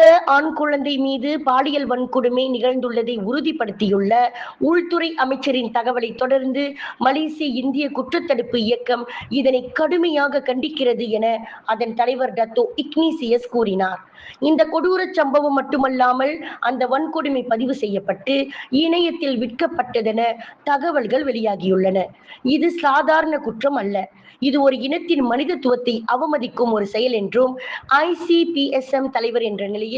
மாத ஆண் குழந்தை மீது பாலியல் வன்கொடுமை நிகழ்ந்துள்ளதை உறுதிப்படுத்தியுள்ள உள்துறை அமைச்சரின் தகவலை தொடர்ந்து மலேசிய இந்திய குற்றத்தடுப்பு இயக்கம் இதனை கடுமையாக கண்டிக்கிறது என அதன் தலைவர் டத்தோ இக்னிசியஸ் கூறினார். இந்த கொடூர சம்பவம் மட்டுமல்லாமல் அந்த வன்கொடுமை பதிவு செய்யப்பட்டு இணையத்தில் விற்கப்பட்டதென தகவல்கள் வெளியாகியுள்ளன. இது சாதாரண குற்றம் அல்ல. இது ஒரு இனத்தின் மனிதத்துவத்தை அவமதிக்கும் ஒரு செயல் என்றும் ஐசிபிஎஸ்எம் தலைவர் என்ற நிலையில்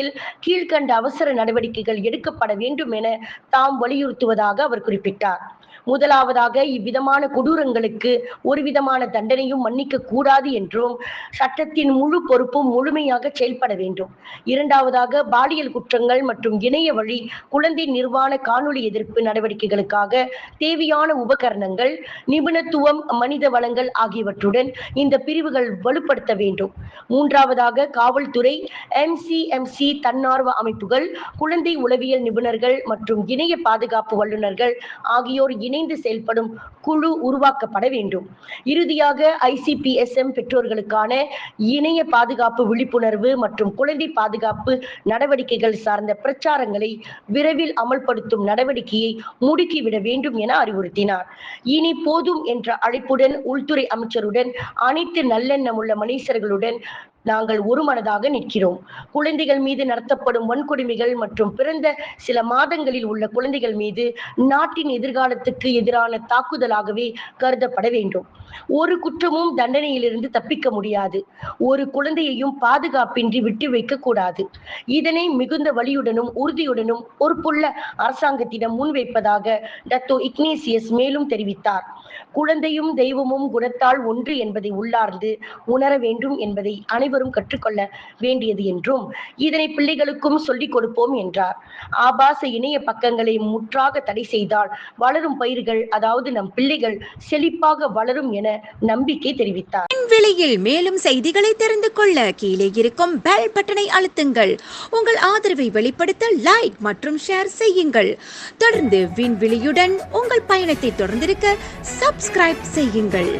கீழ்கண்ட அவசர நடவடிக்கைகள் எடுக்கப்பட வேண்டும் என தாம் வலியுறுத்துவதாக அவர் குறிப்பிட்டார். முதலாவதாக இவ்விதமான கொடூரங்களுக்கு ஒரு விதமான தண்டனையும் மன்னிக்க கூடாது என்றும் சட்டத்தின் முழு பொறுப்பும் முழுமையாக செயல்பட வேண்டும். இரண்டாவதாக பாலியல் குற்றங்கள் மற்றும் இணைய வழி குழந்தை நிர்வாண காணொளி எதிர்ப்பு நடவடிக்கைகளுக்காக தேவையான உபகரணங்கள் நிபுணத்துவம் மனித வளங்கள் ஆகியவற்றுடன் இந்த பிரிவுகள் வலுப்படுத்த வேண்டும். மூன்றாவதாக காவல்துறை எம்சிஎம்சி தன்னார்வ அமைப்புகள் குழந்தை உளவியல் நிபுணர்கள் மற்றும் இணைய பாதுகாப்பு வல்லுநர்கள் ஆகியோர் இணைந்து செயல்படும் குழு உருவாக்கப்பட வேண்டும். இறுதியாக ஐசிபிஎஸ்எம் பெற்றோர்களுக்கான இணைய பாதுகாப்பு விழிப்புணர்வு மற்றும் குழந்தை பாதுகாப்பு நடவடிக்கைகள் சார்ந்த பிரச்சாரங்களை விரைவில் அமல்படுத்தும் நடவடிக்கையை முடுக்கிவிட வேண்டும் என அறிவுறுத்தினார். இனி போதும் என்ற அழைப்புடன் உள்துறை அமைச்சருடன் அனைத்து நல்லெண்ணமுள்ள மனிதர்களுடன் நாங்கள் ஒருமனதாக நிற்கிறோம். குழந்தைகள் மீது நடத்தப்படும் வன்கொடுமைகள் மற்றும் பிறந்த சில மாதங்களில் உள்ள குழந்தைகள் மீது நாட்டின் எதிர்காலத்துக்கு எதிரான தாக்குதலாகவே கருதப்பட வேண்டும். ஒரு குற்றமும் தண்டனையிலிருந்து தப்பிக்க முடியாது. ஒரு குழந்தையையும் பாதுகாப்பின்றி விட்டு வைக்க கூடாது. இதனை மிகுந்த வழியுடனும் உறுதியுடனும் பொறுப்புள்ள அரசாங்கத்திடம் முன்வைப்பதாக டத்தோ இக்னேசியஸ் மேலும் தெரிவித்தார். குழந்தையும் தெய்வமும் குணத்தால் ஒன்று என்பதை உள்ளார்ந்து உணர வேண்டும் என்பதை அனைவரும் அனைவரும் கற்றுக்கொள்ள வேண்டியது என்றும் இதனை பிள்ளைகளுக்கும் சொல்லிக் கொடுப்போம் என்றார். ஆபாச இணைய பக்கங்களை முற்றாக தடை செய்தால் வளரும் பயிர்கள் அதாவது நம் பிள்ளைகள் செழிப்பாக வளரும் என நம்பிக்கை தெரிவித்தார். விலையில் மேலும் செய்திகளை தெரிந்து கொள்ள கீழே இருக்கும் பெல் பட்டனை அழுத்துங்கள். உங்கள் ஆதரவை வெளிப்படுத்த லைக் மற்றும் ஷேர் செய்யுங்கள். தொடர்ந்து விண்வெளியுடன் உங்கள் பயணத்தை தொடர்ந்திருக்க சப்ஸ்கிரைப் செய்யுங்கள்.